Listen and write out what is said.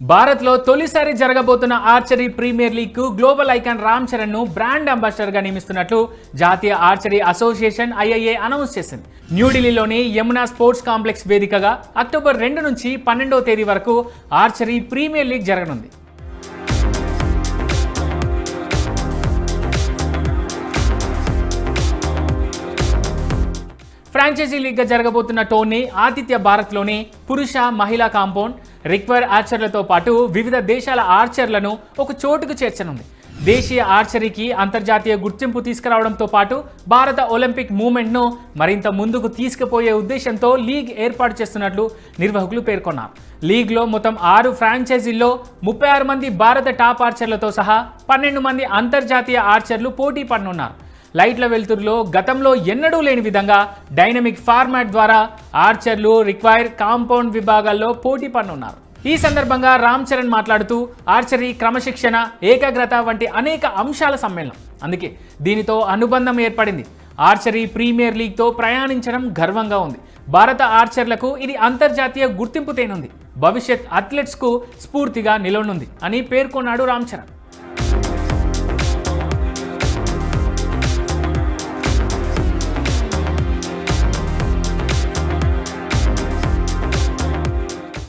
భారత్లో తొలిసారి జరగబోతున్న ఆర్చరీ ప్రీమియర్ లీగ్కు గ్లోబల్ ఐకాన్ రామ్ చరణ్ను బ్రాండ్ అంబాసిడర్గా నియమిస్తున్నట్లు జాతీయ ఆర్చరీ అసోసియేషన్ ఐఐఏ అనౌన్స్ చేసింది. న్యూఢిల్లీలోని యమునా స్పోర్ట్స్ కాంప్లెక్స్ వేదికగా అక్టోబర్ రెండు నుంచి పన్నెండవ తేదీ వరకు ఆర్చరీ ప్రీమియర్ లీగ్ జరగనుంది. ఫ్రాంచైజీ లీగ్గా జరగబోతున్న టోర్నీ ఆతిథ్య భారత్లోని పురుష మహిళా కాంపౌండ్ రిక్వైర్ ఆర్చర్లతో పాటు వివిధ దేశాల ఆర్చర్లను ఒక చోటుకు చేర్చనుంది. దేశీయ ఆర్చరీకి అంతర్జాతీయ గుర్తింపు తీసుకురావడంతో పాటు భారత ఒలింపిక్ మూవ్మెంట్ను మరింత ముందుకు తీసుకుపోయే ఉద్దేశంతో లీగ్ ఏర్పాటు చేస్తున్నట్లు నిర్వాహకులు పేర్కొన్నారు. లీగ్లో మొత్తం ఆరు ఫ్రాంచైజీల్లో ముప్పై ఆరు మంది భారత టాప్ ఆర్చర్లతో సహా పన్నెండు మంది అంతర్జాతీయ ఆర్చర్లు పోటీ పడనున్నారు. లైట్ల వెలుతురులో గతంలో ఎన్నడూ లేని విధంగా డైనమిక్ ఫార్మాట్ ద్వారా ఆర్చర్లు రిక్వైర్ కాంపౌండ్ విభాగాల్లో పోటీ పడనున్నారు. ఈ సందర్భంగా రామ్ చరణ్ మాట్లాడుతూ ఆర్చరీ క్రమశిక్షణ ఏకాగ్రత వంటి అనేక అంశాల సమ్మేళనం. అందుకే దీనితో అనుబంధం ఏర్పడింది. ఆర్చరీ ప్రీమియర్ లీగ్తో ప్రయాణించడం గర్వంగా ఉంది. భారత ఆర్చర్లకు ఇది అంతర్జాతీయ గుర్తింపు తేనుంది. భవిష్యత్ అథ్లెట్స్కు స్ఫూర్తిగా నిలవనుంది అని పేర్కొన్నాడు రామ్ చరణ్.